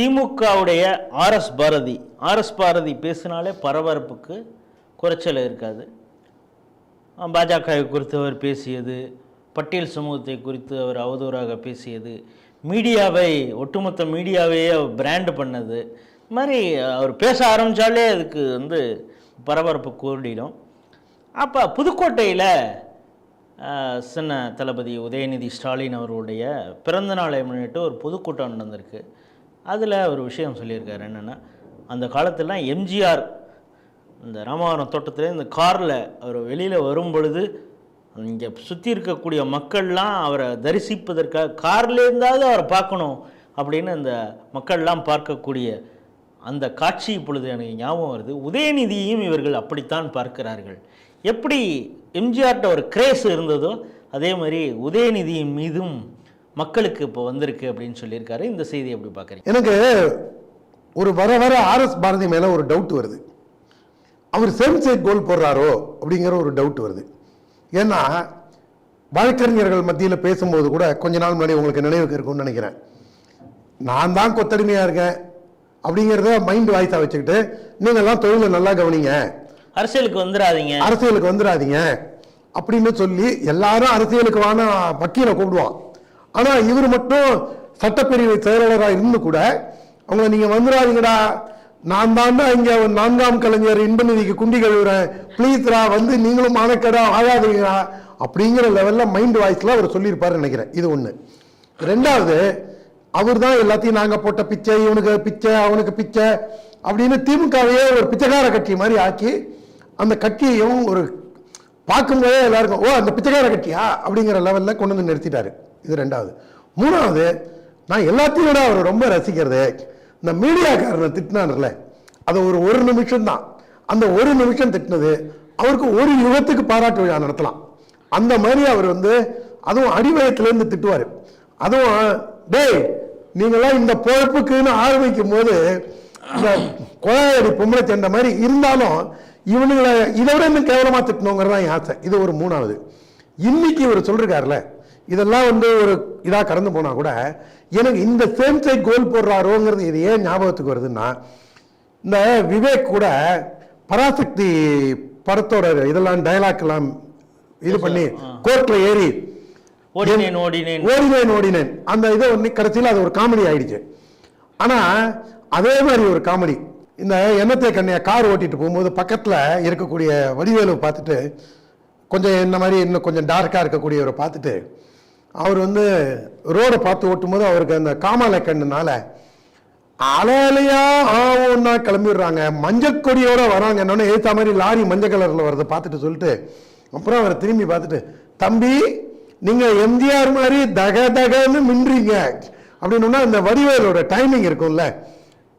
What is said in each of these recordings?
திமுகவுடைய RS Bharathi RS Bharathi பேசினாலே பரபரப்புக்கு குறைச்சல் இருக்காது. பாஜகவை குறித்து அவர் பேசியது பட்டியல் சமூகத்தை குறித்து அவர் அவதூறாக பேசியது மீடியாவை ஒட்டுமொத்த மீடியாவையே அவர் பிராண்டு பண்ணது இது மாதிரி அவர் பேச ஆரம்பித்தாலே அதுக்கு வந்து பரபரப்பு கூடிடும். அப்போ புதுக்கோட்டையில் சின்ன தளபதி உதயநிதி ஸ்டாலின் அவர்களுடைய பிறந்தநாளை முன்னிட்டு ஒரு பொதுக்கூட்டம் நடந்திருக்கு. அதில் ஒரு விஷயம் சொல்லியிருக்காரு என்னென்னா அந்த காலத்திலாம் எம்ஜிஆர் இந்த ராமாவரம் தோட்டத்தில் இந்த காரில் அவர் வெளியில் வரும் பொழுது இங்கே சுற்றி இருக்கக்கூடிய மக்கள்லாம் அவரை தரிசிப்பதற்காக கார்லேருந்தாவது அவரை பார்க்கணும் அப்படின்னு அந்த மக்கள்லாம் பார்க்கக்கூடிய அந்த காட்சி இப்பொழுது எனக்கு ஞாபகம் வருது. உதயநிதியையும் இவர்கள் அப்படித்தான் பார்க்கிறார்கள். எப்படி எம்ஜிஆர்ட்ட ஒரு கிரேஸ் இருந்ததோ அதே மாதிரி உதயநிதியின் மீதும் மக்களுக்கு இப்போ வந்திருக்கு அப்படின்னு சொல்லியிருக்காரு. இந்த செய்தி எப்படி பார்க்குறீங்க? எனக்கு ஒரு வர வர ஆர்எஸ் பாரதி மேல ஒரு டவுட் வருது. அவர் சேம் சைட் கோல் போடுறாரோ அப்படிங்கிற ஒரு டவுட் வருது. ஏன்னா வழக்கறிஞர்கள் மத்தியில் பேசும்போது கூட கொஞ்ச நாள் முன்னாடி உங்களுக்கு நினைவுக்கு இருக்கும்னு நினைக்கிறேன். நான் தான் கொத்தடிமையா இருக்கேன் அப்படிங்கிறத மைண்ட் வாய்ஸாக வச்சுக்கிட்டு நீங்கள்லாம் தொழிலை நல்லா கவனிங்க. அரசியலுக்கு வந்துடாதீங்க. அரசியலுக்கு வந்துடாதீங்க. அப்படின்னு சொல்லி எல்லாரும் அரசியலுக்கு வான வக்கீலை கூப்பிடுவான். ஆனால் இவர் மட்டும் சட்டப்பிரிவு செயலாளராக இருந்து கூட அவங்கள நீங்கள் வந்துடாதீங்கடா. நான் தாண்டா இங்கே ஒரு நான்காம் கலைஞர் இன்பநிதிக்கு குண்டி கழுவுறேன். ப்ளீஸ்ரா வந்து நீங்களும் மானக்கடா ஆகாதீங்கடா. அப்படிங்கிற லெவலில் மைண்ட் வாய்ஸில் அவர் சொல்லியிருப்பார் நினைக்கிறேன். இது ஒன்று ரெண்டாவது அவர் தான் எல்லாத்தையும் நாங்கள் போட்ட பிச்சை இவனுக்கு பிச்சை அவனுக்கு பிச்சை அப்படின்னு திமுகவையே ஒரு பிச்சைக்கார கட்சி மாதிரி ஆக்கி அந்த கட்சியையும் ஒரு பார்க்கும்போதே எல்லாருக்கும் ஓ அந்த பிச்சைக்கார கட்சியா? அப்படிங்கிற லெவலில் கொண்டு வந்து நிறுத்திட்டாரு. இது ரெண்டாவது. மூணாவது நான் எல்லாத்தையும் விட அவர் ரொம்ப ரசிக்கிறது இந்த மீடியாக்காரனை திட்டினார்ல அது ஒரு ஒரு நிமிஷம் தான் அந்த ஒரு நிமிஷம் திட்டினது அவருக்கு ஒரு யுகத்துக்கு பாராட்டு விழா நடத்தலாம். அந்த மாதிரி அவர் வந்து அதுவும் அடிவயத்துலேருந்து திட்டுவார். அதுவும் டேய் நீங்களாம் இந்த பொழப்புக்குன்னு ஆரம்பிக்கும் போது இந்த கொலையடி பொம்பளை சண்டை மாதிரி இருந்தாலும் இவனுங்களை இதை விட இன்னும் கேவலமாக திட்டணுங்கிறது தான் என் ஆசை. இது ஒரு மூணாவது. இன்னைக்கு இவர் சொல்றாருல இதெல்லாம் வந்து ஒரு இதா கடந்து போனா கூட எனக்கு இந்த சேம் சைட் கோல் போடுறாரோங்கிறது இது ஏன் ஞாபகத்துக்கு வருதுன்னா இந்த விவேக் கூட பராசக்தி படத்தோட இதெல்லாம் டயலாக் எல்லாம் இது பண்ணி கோர்ட்ல ஏறி ஓடினேன் ஓடினேன். ஓடினேன் ஓடினேன். அந்த இதை ஒன்று கடைசியில் அது ஒரு காமெடி ஆயிடுச்சு. ஆனா அதே மாதிரி ஒரு காமெடி இந்த எண்ணத்தை கண்ணைய கார் ஓட்டிட்டு போகும்போது பக்கத்துல இருக்கக்கூடிய வடிவேலு பார்த்துட்டு கொஞ்சம் என்ன மாதிரி இன்னும் கொஞ்சம் டார்க்காக இருக்கக்கூடியவரை பார்த்துட்டு அவர் வந்து ரோடை பார்த்து ஓட்டும்போது அவருக்கு அந்த காமாலை கண்ணுனால அலையலையா ஆவோன்னா கிளம்பிடுறாங்க. மஞ்சள் கொடியோட வராங்க. என்னன்னு ஏற்ற மாதிரி லாரி மஞ்சள் கலரில் வரதை பார்த்துட்டு சொல்லிட்டு அப்புறம் அவரை திரும்பி பார்த்துட்டு தம்பி நீங்கள் எம்ஜிஆர் மாதிரி தக தகன்னு மின்றீங்க. அப்படின்னா அந்த வடிவேலோட டைமிங் இருக்கும்ல.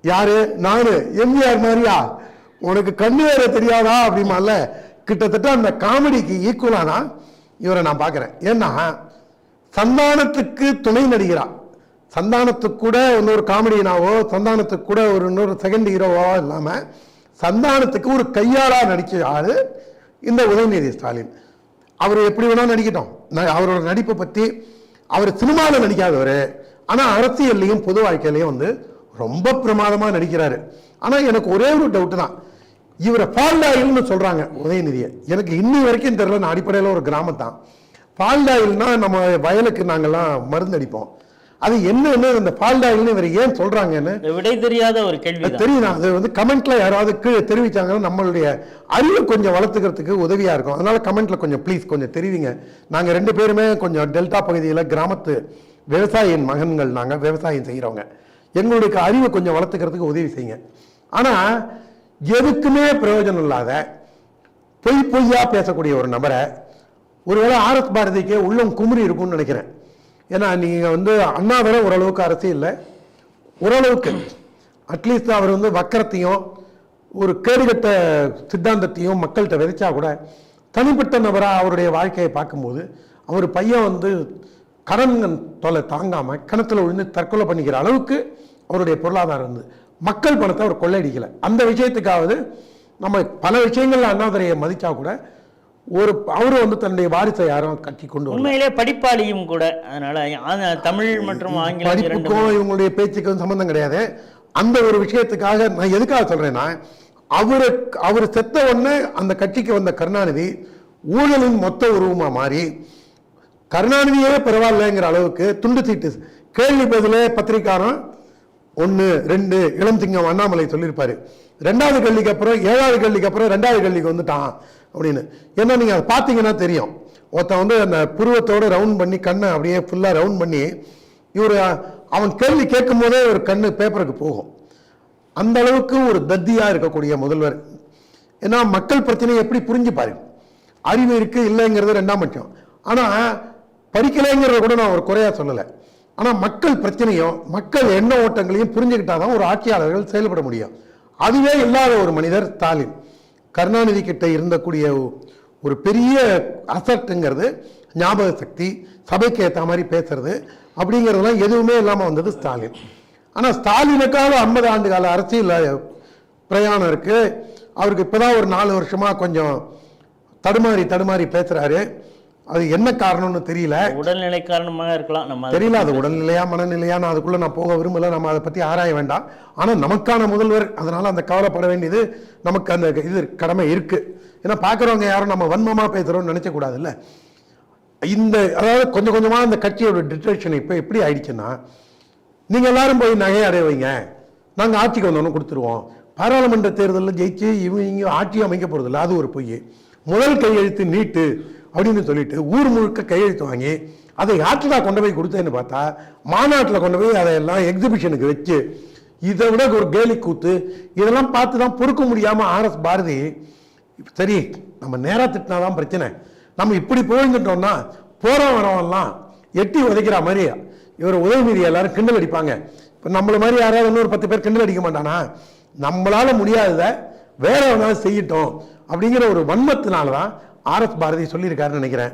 யாரு? நானு. எம்ஜிஆர் மாதிரியா? உனக்கு கண்ணு வேற தெரியாதா? அப்படிமால கிட்டத்தட்ட அந்த காமெடிக்கு ஈக்குவலானா தான் இவரை நான் பார்க்குறேன். ஏன்னா சந்தானத்துக்கு துணை நடிகிறார் சந்தானத்துக்கு கூட இன்னொரு காமெடினாவோ சந்தானத்துக்கு கூட ஒரு இன்னொரு செகண்ட் ஹீரோவோ இல்லாமல் சந்தானத்துக்கு ஒரு கையாளாக நடித்த ஆள் இந்த உதயநிதி ஸ்டாலின். அவர் எப்படி வேணால் நடிக்கட்டும். அவரோட நடிப்பை பற்றி அவர் சினிமாவில் நடிக்காதவர். ஆனால் அரசியல்லையும் பொது வாழ்க்கையிலையும் வந்து ரொம்ப பிரமாதமாக நடிக்கிறாரு. ஆனால் எனக்கு ஒரே ஒரு டவுட்டு தான். இவரை ஃபால்டாயில்னு சொல்கிறாங்க உதயநிதியை. எனக்கு இன்னி வரைக்கும் தெரியல நான் அடிப்படையில் ஒரு கிராமம் தான் ஃபால்டாயில்னா நம்ம வயலுக்கு நாங்கெல்லாம் மருந்து அடிப்போம். அது என்னன்னு அந்த ஃபால்டாயில்னு இவர் ஏன் சொல்றாங்கன்னு? விடை தெரியாத ஒரு கேள்வி அது தெரியும் அது வந்து கமெண்ட்ல யாராவது கீழே தெரிவிச்சாங்கன்னா நம்மளுடைய அறிவு கொஞ்சம் வளர்த்துக்கிறதுக்கு உதவியா இருக்கும். அதனால கமெண்ட்ல கொஞ்சம் ப்ளீஸ் கொஞ்சம் தெரிவிங்க. நாங்க ரெண்டு பேருமே கொஞ்சம் டெல்டா பகுதியில் கிராமத்து விவசாயியின் மகன்கள் நாங்க விவசாயம் செய்கிறவங்க எங்களுடைய அறிவை கொஞ்சம் வளர்த்துக்கிறதுக்கு உதவி செய்யுங்க. ஆனா எதுக்குமே பிரயோஜனம் இல்லாத பொய் பொய்யா பேசக்கூடிய ஒரு நபரை ஒருவேளை ஆர்எஸ் பாரதிக்கு உள்ளம் குமுறி இருக்கும்னு நினைக்கிறேன். ஏன்னா நீங்கள் வந்து அண்ணாவரை ஓரளவுக்கு அரசியல்ல ஓரளவுக்கு அட்லீஸ்ட் அவர் வந்து வக்கரத்தையும் ஒரு கேடுகட்ட சித்தாந்தத்தையும் மக்கள்கிட்ட விதைச்சா கூட தனிப்பட்ட நபராக அவருடைய வாழ்க்கையை பார்க்கும்போது அவர் பையன் வந்து கடன் தொலை தாங்காமல் கிணத்துல விழுந்து தற்கொலை பண்ணிக்கிற அளவுக்கு அவருடைய பொருளாதாரம் இருந்து மக்கள் பணத்தை அவர் கொள்ளையடிக்கலை. அந்த விஷயத்துக்காவது நம்ம பல விஷயங்களில் அண்ணாதுரையை மதித்தா கூட ஒரு அவரு வந்து தன்னுடைய வாரிசை யாரும் கட்டி கொண்டு. உண்மையிலே படிப்பாளியும் கூட அதனால தமிழ் மற்றும் ஆங்கிலம் படிப்புக்கும் இவங்களுடைய பேச்சுக்கும் சம்பந்தம் கிடையாது. அந்த ஒரு விஷயத்துக்காக நான் எதுக்காக சொல்றேன்னா அவரு அவர் செத்த உடனே அந்த கட்சிக்கு வந்த கருணாநிதி ஊழலின் மொத்த உருவமா மாறி கருணாநிதியே பரவாயில்லைங்கிற அளவுக்கு துண்டு சீட்டு கேள்வி பதிலே பத்திரிக்காரன் ஒன்று ரெண்டு இளம் திங்கம் அண்ணாமலை சொல்லியிருப்பாரு. ரெண்டாவது கல்விக்கு அப்புறம் ஏழாவது கல்விக்கு அப்புறம் ரெண்டாவது கல்விக்கு வந்துட்டான். அப்படின்னு. ஏன்னா நீங்கள் அதை பார்த்தீங்கன்னா தெரியும். ஒருத்தன் வந்து அந்த புருவத்தோடு ரவுண்ட் பண்ணி கண்ணை அப்படியே ஃபுல்லாக ரவுண்ட் பண்ணி இவர் அவன் கேள்வி கேட்கும் போதே ஒரு கண்ணு பேப்பருக்கு போகும். அந்த அளவுக்கு ஒரு தத்தியாக இருக்கக்கூடிய முதல்வர். ஏன்னா மக்கள் பிரச்சனையை எப்படி புரிஞ்சுப்பாரு? அறிவு இருக்குது இல்லைங்கிறது ரெண்டாம் பட்சம். ஆனால் படிக்கலைங்கிறத கூட நான் ஒரு குறையாக சொல்லலை. ஆனால் மக்கள் பிரச்சனையும் மக்கள் எண்ண ஓட்டங்களையும் புரிஞ்சுக்கிட்டாதான் ஒரு ஆட்சியாளர்கள் செயல்பட முடியும். அதுவே இல்லாத ஒரு மனிதர் ஸ்டாலின். கருணாநிதி கிட்ட இருந்தக்கூடிய ஒரு பெரிய அசட்டுங்கிறது ஞாபக சக்தி சபைக்கு ஏற்ற மாதிரி பேசுறது அப்படிங்கிறதுலாம் எதுவுமே இல்லாமல் வந்தது ஸ்டாலின். ஆனால் ஸ்டாலினுக்காக ஐம்பது ஆண்டு கால அரசியல் பிரயாணம் இருக்குது அவருக்கு இப்போதான் ஒரு நாலு வருஷமாக கொஞ்சம் தடுமாறி தடுமாறி பேசுகிறாரு அது என்ன காரணம்னு தெரியல. உடல்நிலை காரணமாக இருக்கலாம். நம்ம தெரியல அது உடல்நிலையா மனநிலையா நான் அதுக்குள்ள நான் போக விரும்பல நம்ம அதை பத்தி ஆராய வேண்டாம். ஆனா நமக்கான முதல்வர் அதனால அந்த கவலைப்பட வேண்டியது நமக்கு அந்த இது கடமை இருக்கு. ஏன்னா பார்க்குறவங்க யாரும் நம்ம வன்மமா பேசுறோம்னு நினைச்ச கூடாதுல்ல. இந்த அதாவது கொஞ்சம் கொஞ்சமா இந்த கட்சியோட டிட்ரேஷன் இப்போ எப்படி ஆயிடுச்சுன்னா நீங்க எல்லாரும் போய் நகை அடைவீங்க நாங்க ஆட்சிக்கு வந்தோன்னு கொடுத்துருவோம். பாராளுமன்ற தேர்தலில் ஜெயிச்சு இவங்க இங்க ஆட்சி அமைக்க போறதில்ல. அது ஒரு பொய். முதல் கையெழுத்து நீட்டு. அப்படின்னு சொல்லிட்டு ஊர் முழுக்க கையெழுத்து வாங்கி அதை யாற்றுலா கொண்டு போய் கொடுத்தேன்னு பார்த்தா மாநாட்டில் கொண்டு போய் அதை எல்லாம் எக்ஸிபிஷனுக்கு வச்சு இதை விட ஒரு கேலி கூத்து இதெல்லாம் பார்த்து தான் பொறுக்க முடியாமல் ஆர்எஸ் பாரதி சரி நம்ம நேராக திட்டினா தான் பிரச்சனை. நம்ம இப்படி போயிருந்துட்டோம்னா போறோம் வரவெல்லாம் எட்டி உதைக்கிற மாதிரி இவர் உதயநிதி எல்லாரும் கிண்டல் அடிப்பாங்க. இப்போ நம்மள மாதிரி யாராவது இன்னொரு பத்து பேர் கிண்டல் அடிக்க மாட்டானா? நம்மளால முடியாததை வேற எவனாவது செய்யட்டும் அப்படிங்கிற ஒரு வன்மத்தினால தான் ஆர்எஸ் பாரதி சொல்லியிருக்காருன்னு நினைக்கிறேன்.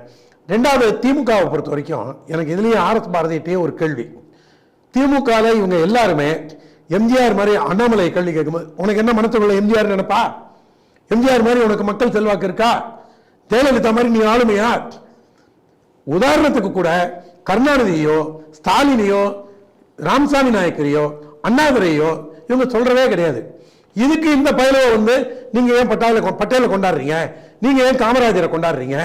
ரெண்டாவது திமுகவை பொறுத்த வரைக்கும் எனக்கு இதுலேயும் ஆர்எஸ் பாரதிகிட்டே ஒரு கேள்வி. திமுகவில் இவங்க எல்லாருமே எம்ஜிஆர் மாதிரி அண்ணாமலை கேள்வி கேட்கும்போது உனக்கு என்ன மனசுக்குள்ள எம்ஜிஆர் நினைப்பா? எம்ஜிஆர் மாதிரி உனக்கு மக்கள் செல்வாக்கு இருக்கா? ஜெயலலிதா மாதிரி நீ ஆளுமையா? உதாரணத்துக்கு கூட கருணாநிதியோ ஸ்டாலினையோ ராமசாமி நாயக்கரையோ அண்ணாதுரையோ இவங்க சொல்றதே கிடையாது. இதுக்கு இந்த பயலுவை வந்து நீங்க ஏன் பட்டாயில பட்டேலை கொண்டாடுறீங்க? நீங்க ஏன் காமராஜரை கொண்டாடுறீங்க?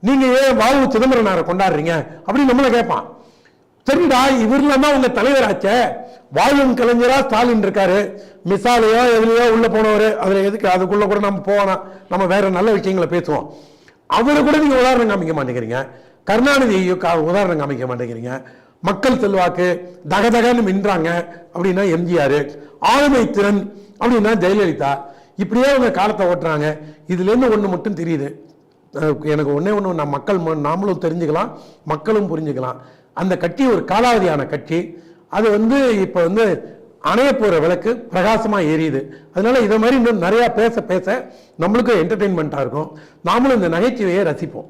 நீங்க ஏன் வாழ்வு சிதம்பரனாரை கொண்டாடுறீங்க? அப்படின்னு நம்மளை கேட்பான். சரிடா இவர்ல தான் உங்க தலைவராச்சே. வாழும் கலைஞரா ஸ்டாலின் இருக்காரு. மிசாலையோ எதுலையோ உள்ள போனவர். அதுல எதுக்கு? அதுக்குள்ள கூட நம்ம போனால் நம்ம வேற நல்ல விஷயங்களை பேசுவோம். அவரை கூட நீங்க உதாரணம் காமிக்க மாட்டேங்கிறீங்க. கருணாநிதி உதாரணம் காமிக்க மாட்டேங்கிறீங்க. மக்கள் செல்வாக்கு தகதகன்னு மின்றாங்க. அப்படின்னா எம்ஜிஆர். ஆளுமை திறன் அப்படின்னா ஜெயலலிதா இப்படியே அவங்க காலத்தை ஓட்டுறாங்க. இதுலேருந்து ஒன்று மட்டும் தெரியுது. எனக்கு ஒன்றே ஒன்று நான் மக்கள் நாமளும் தெரிஞ்சுக்கலாம் மக்களும் புரிஞ்சுக்கலாம். அந்த கட்சி ஒரு காலாவதியான கட்சி. அது வந்து இப்போ வந்து அணைய போகிற விளக்கு பிரகாசமாக எரியுது அதனால இதை மாதிரி இன்னும் நிறையா பேச பேச நம்மளுக்கும் என்டர்டெயின்மெண்ட்டாக இருக்கும். நாமளும் இந்த நகைச்சுவையை ரசிப்போம்.